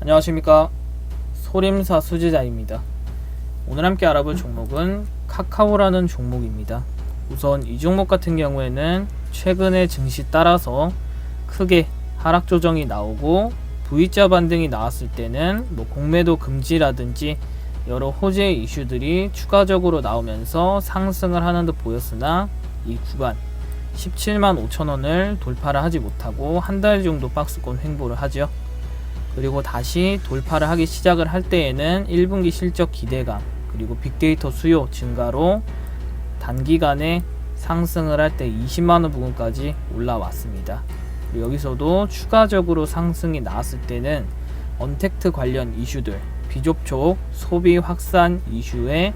안녕하십니까? 소림사 수지자입니다. 오늘 함께 알아볼 종목은 카카오라는 종목입니다. 우선 이 종목 같은 경우에는 최근에 증시 따라서 크게 하락 조정이 나오고 V자 반등이 나왔을 때는 뭐 공매도 금지라든지 여러 호재 이슈들이 추가적으로 나오면서 상승을 하는 듯 보였으나 이 구간 17만 5천 원을 돌파를 하지 못하고 한 달 정도 박스권 횡보를 하죠. 그리고 다시 돌파를 하기 시작을 할 때에는 1분기 실적 기대감 그리고 빅데이터 수요 증가로 단기간에 상승을 할 때 20만원 부근까지 올라왔습니다. 그리고 여기서도 추가적으로 상승이 나왔을 때는 언택트 관련 이슈들 비접촉 소비 확산 이슈에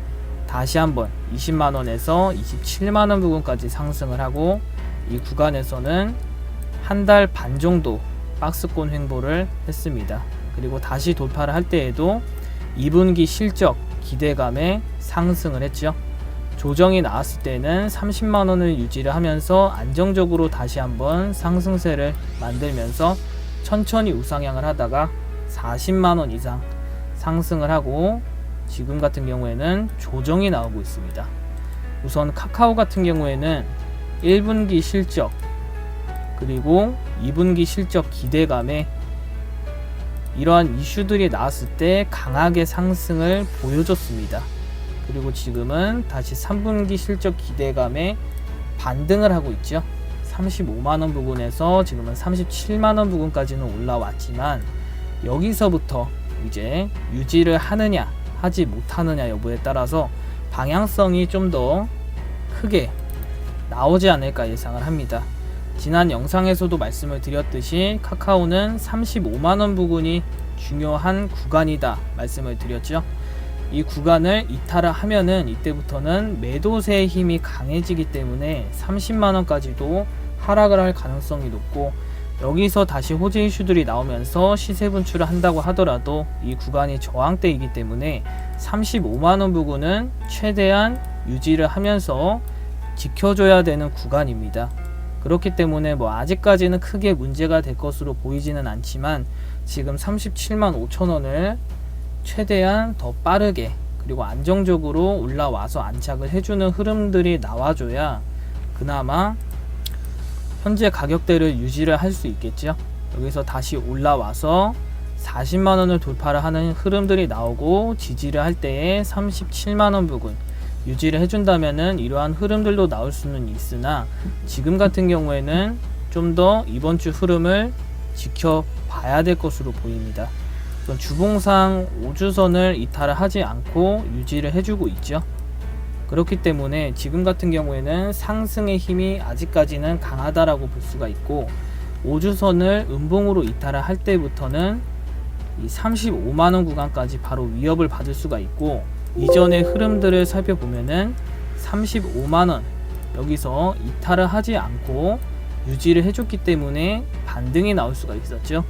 다시 한번 20만원에서 27만원 부근까지 상승을 하고 이 구간에서는 한 달 반 정도 박스권 횡보를 했습니다. 그리고 다시 돌파를 할 때에도 2분기 실적 기대감에 상승을 했죠. 조정이 나왔을 때는 30만 원을 유지를 하면서 안정적으로 다시 한번 상승세를 만들면서 천천히 우상향을 하다가 40만 원 이상 상승을 하고 지금 같은 경우에는 조정이 나오고 있습니다. 우선 카카오 같은 경우에는 1분기 실적 그리고 2분기 실적 기대감에 이러한 이슈들이 나왔을 때 강하게 상승을 보여줬습니다. 그리고 지금은 다시 3분기 실적 기대감에 반등을 하고 있죠. 35만원 부근에서 지금은 37만원 부근까지는 올라왔지만 여기서부터 이제 유지를 하느냐 하지 못하느냐 여부에 따라서 방향성이 좀 더 크게 나오지 않을까 예상을 합니다. 지난 영상에서도 말씀을 드렸듯이 카카오는 35만원 부근이 중요한 구간이다 말씀을 드렸죠. 이 구간을 이탈을 하면은 이때부터는 매도세의 힘이 강해지기 때문에 30만원까지도 하락을 할 가능성이 높고 여기서 다시 호재 이슈들이 나오면서 시세 분출을 한다고 하더라도 이 구간이 저항대이기 때문에 35만원 부근은 최대한 유지를 하면서 지켜줘야 되는 구간입니다. 그렇기 때문에 뭐 아직까지는 크게 문제가 될 것으로 보이지는 않지만 지금 37만 5천 원을 최대한 더 빠르게 그리고 안정적으로 올라와서 안착을 해주는 흐름들이 나와줘야 그나마 현재 가격대를 유지를 할 수 있겠죠. 여기서 다시 올라와서 40만 원을 돌파를 하는 흐름들이 나오고 지지를 할 때에 37만 원 부근 유지를 해준다면은 이러한 흐름들도 나올 수는 있으나 지금 같은 경우에는 좀 더 이번 주 흐름을 지켜봐야 될 것으로 보입니다. 주봉상 5주선을 이탈을 하지 않고 유지를 해주고 있죠. 그렇기 때문에 지금 같은 경우에는 상승의 힘이 아직까지는 강하다라고 볼 수가 있고 5주선을 음봉으로 이탈을 할 때부터는 이 35만원 구간까지 바로 위협을 받을 수가 있고 이전의 흐름들을 살펴보면은 35만원 여기서 이탈을 하지 않고 유지를 해줬기 때문에 반등이 나올 수가 있었죠.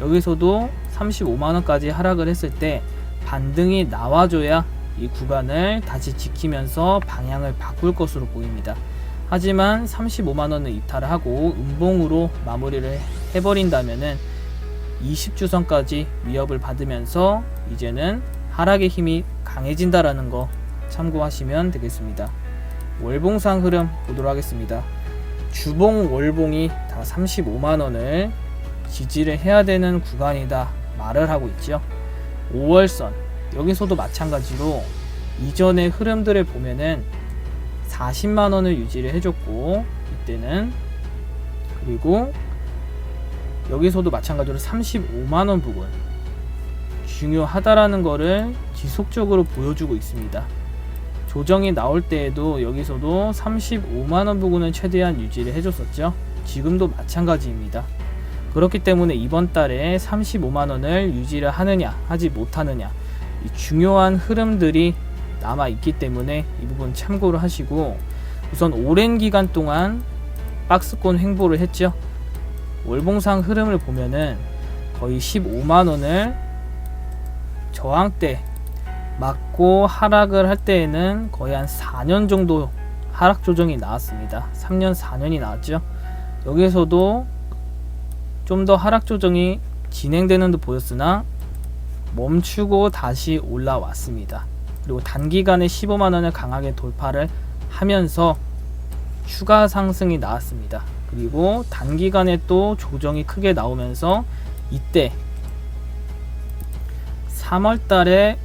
여기서도 35만원까지 하락을 했을 때 반등이 나와줘야 이 구간을 다시 지키면서 방향을 바꿀 것으로 보입니다. 하지만 35만원을 이탈을 하고 음봉으로 마무리를 해버린다면은 20주선까지 위협을 받으면서 이제는 하락의 힘이 강해진다라는 거 참고하시면 되겠습니다. 월봉상 흐름 보도록 하겠습니다. 주봉 월봉이 다 35만 원을 지지를 해야 되는 구간이다 말을 하고 있죠. 5월선 여기서도 마찬가지로 이전의 흐름들을 보면은 40만 원을 유지를 해줬고 이때는 그리고 여기서도 마찬가지로 35만 원 부분 중요하다라는 거를 지속적으로 보여주고 있습니다. 조정이 나올 때에도 여기서도 35만원 부분을 최대한 유지를 해줬었죠. 지금도 마찬가지입니다. 그렇기 때문에 이번 달에 35만원을 유지를 하느냐 하지 못하느냐 이 중요한 흐름들이 남아 있기 때문에 이 부분 참고를 하시고 우선 오랜 기간 동안 박스권 횡보를 했죠. 월봉상 흐름을 보면은 거의 15만 원을 저항대 맞고 하락을 할 때에는 거의 한 4년 정도 하락 조정이 나왔습니다. 3년 4년이 나왔죠. 여기서도 좀 더 하락 조정이 진행되는 듯 보였으나 멈추고 다시 올라왔습니다. 그리고 단기간에 15만 원을 강하게 돌파를 하면서 추가 상승이 나왔습니다. 그리고 단기간에 또 조정이 크게 나오면서 이때 3월 달에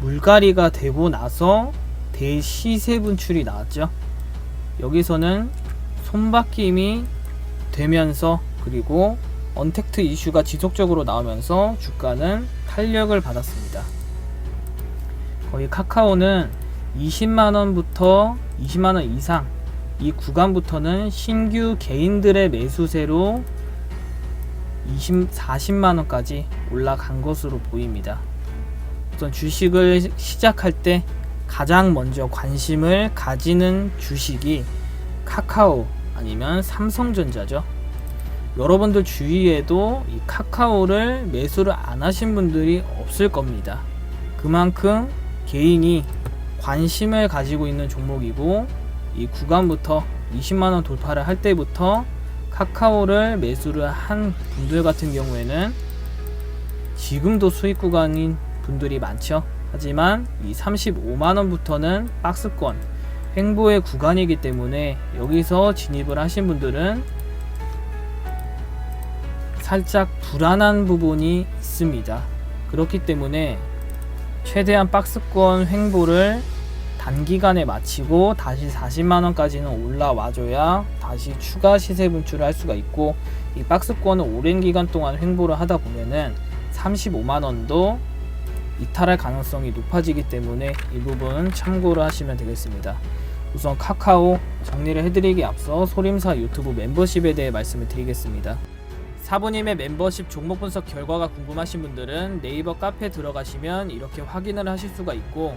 물갈이가 되고 나서 대시세 분출이 나왔죠. 여기서는 손바뀜이 되면서 그리고 언택트 이슈가 지속적으로 나오면서 주가는 탄력을 받았습니다. 거의 카카오는 20만원부터 20만원 이상 이 구간부터는 신규 개인들의 매수세로 20, 40만원까지 올라간 것으로 보입니다. 우선 주식을 시작할 때 가장 먼저 관심을 가지는 주식이 카카오 아니면 삼성전자죠. 여러분들 주위에도 이 카카오를 매수를 안 하신 분들이 없을 겁니다. 그만큼 개인이 관심을 가지고 있는 종목이고 이 구간부터 20만원 돌파를 할 때부터 카카오를 매수를 한 분들 같은 경우에는 지금도 수익 구간인 분들이 많죠. 하지만 이 35만원부터는 박스권 횡보의 구간이기 때문에 여기서 진입을 하신 분들은 살짝 불안한 부분이 있습니다. 그렇기 때문에 최대한 박스권 횡보를 단기간에 마치고 다시 40만원까지는 올라와줘야 다시 추가 시세 분출을 할 수가 있고 이 박스권을 오랜 기간 동안 횡보를 하다 보면은 35만원도 이탈할 가능성이 높아지기 때문에 이 부분 참고를 하시면 되겠습니다. 우선 카카오 정리를 해드리기 앞서 소림사 유튜브 멤버십에 대해 말씀을 드리겠습니다. 사부님의 멤버십 종목 분석 결과가 궁금하신 분들은 네이버 카페 들어가시면 이렇게 확인을 하실 수가 있고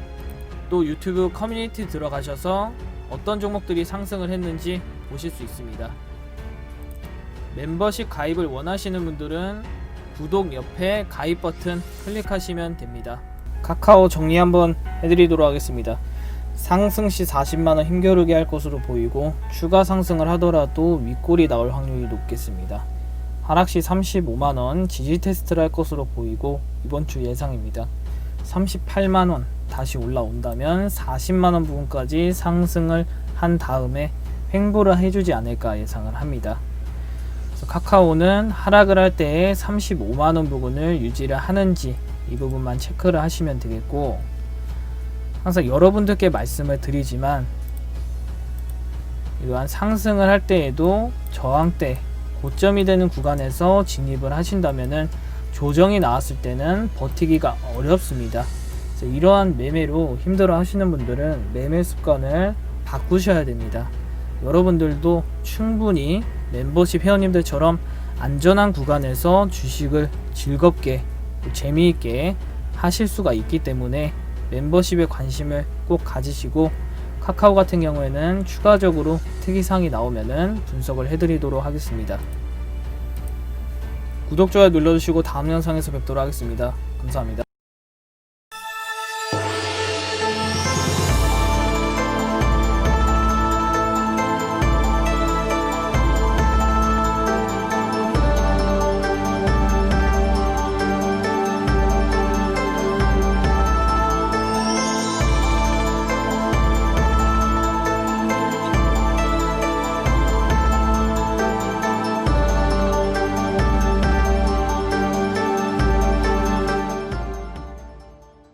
또 유튜브 커뮤니티 들어가셔서 어떤 종목들이 상승을 했는지 보실 수 있습니다. 멤버십 가입을 원하시는 분들은 구독 옆에 가입 버튼 클릭하시면 됩니다. 카카오 정리 한번 해드리도록 하겠습니다. 상승 시 40만원 힘겨루게 할 것으로 보이고 추가 상승을 하더라도 윗골이 나올 확률이 높겠습니다. 하락 시 35만원 지지 테스트를 할 것으로 보이고 이번 주 예상입니다. 38만원 다시 올라온다면 40만원 부분까지 상승을 한 다음에 횡보를 해주지 않을까 예상을 합니다. 카카오는 하락을 할 때에 35만원 부분을 유지를 하는지 이 부분만 체크를 하시면 되겠고 항상 여러분들께 말씀을 드리지만 이러한 상승을 할 때에도 저항대 고점이 되는 구간에서 진입을 하신다면은 조정이 나왔을 때는 버티기가 어렵습니다. 이러한 매매로 힘들어 하시는 분들은 매매 습관을 바꾸셔야 됩니다. 여러분들도 충분히 멤버십 회원님들처럼 안전한 구간에서 주식을 즐겁게 재미있게 하실 수가 있기 때문에 멤버십에 관심을 꼭 가지시고 카카오 같은 경우에는 추가적으로 특이사항이 나오면은 분석을 해드리도록 하겠습니다. 구독, 좋아요 눌러주시고 다음 영상에서 뵙도록 하겠습니다. 감사합니다.